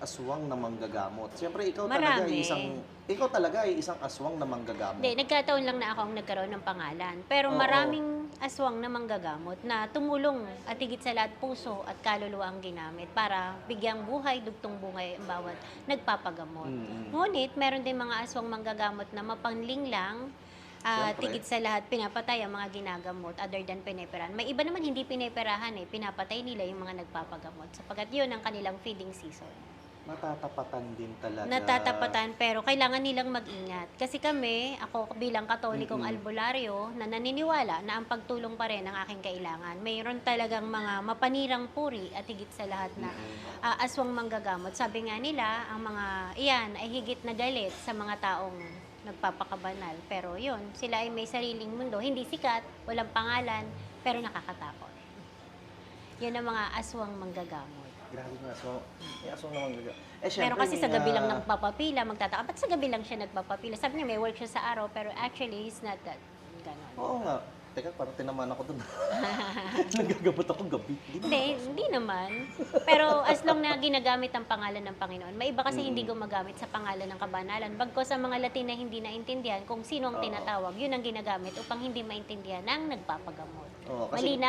aswang na manggagamot. Siyempre, ikaw Marami. talaga ay isang ikaw talaga ay isang aswang na manggagamot. Hindi, nagkataon lang na ako ang nagkaroon ng pangalan. Pero Oo. maraming aswang na manggagamot na tumulong at higit sa lahat puso at kaluluwa ang ginamit para bigyang buhay, dugtong buhay ang bawat nagpapagamot. Mm-mm. Ngunit, meron din mga aswang manggagamot na mapangling lang at Siyempre. higit sa lahat pinapatay ang mga ginagamot other than pineperahan. May iba naman hindi pineperahan eh, pinapatay nila yung mga nagpapagamot sapagkat yun ang kanilang feeding season. Natatapatan din talaga. Natatapatan pero kailangan nilang mag-ingat. Kasi kami, ako bilang katolikong Mm-mm. albularyo na naniniwala na ang pagtulong pa rin ang aking kailangan. Mayroon talagang mga mapanirang puri at higit sa lahat na Mm-mm. ah, aswang manggagamot. Sabi nga nila, ang mga iyan ay higit na galit sa mga taong nagpapakabanal. Pero yun, sila ay may sariling mundo. Hindi sikat, walang pangalan, pero nakakatakot. Yan ang mga aswang manggagamot. Grabe nga, aswang. May aswang na manggagamot. Eh, Pero syempre, kasi may, sa gabi lang ah, nagpapapila, magtataka, ba't sa gabi lang siya nagpapapila? Sabi niya may work siya sa araw, pero actually, he's not that ganon. Oo nga. Teka, parang tinamaan ako dun. Nagagamot ako gabi. Hindi Hindi, hindi naman. Pero as long na ginagamit ang pangalan ng Panginoon, may iba kasi hindi gumagamit sa pangalan ng kabanalan. Bagkos ang mga Latin na hindi naintindihan kung sino ang Oo. tinatawag, yun ang ginagamit upang hindi maintindihan ng nagpapagamot. Oo, kasi Malinaw?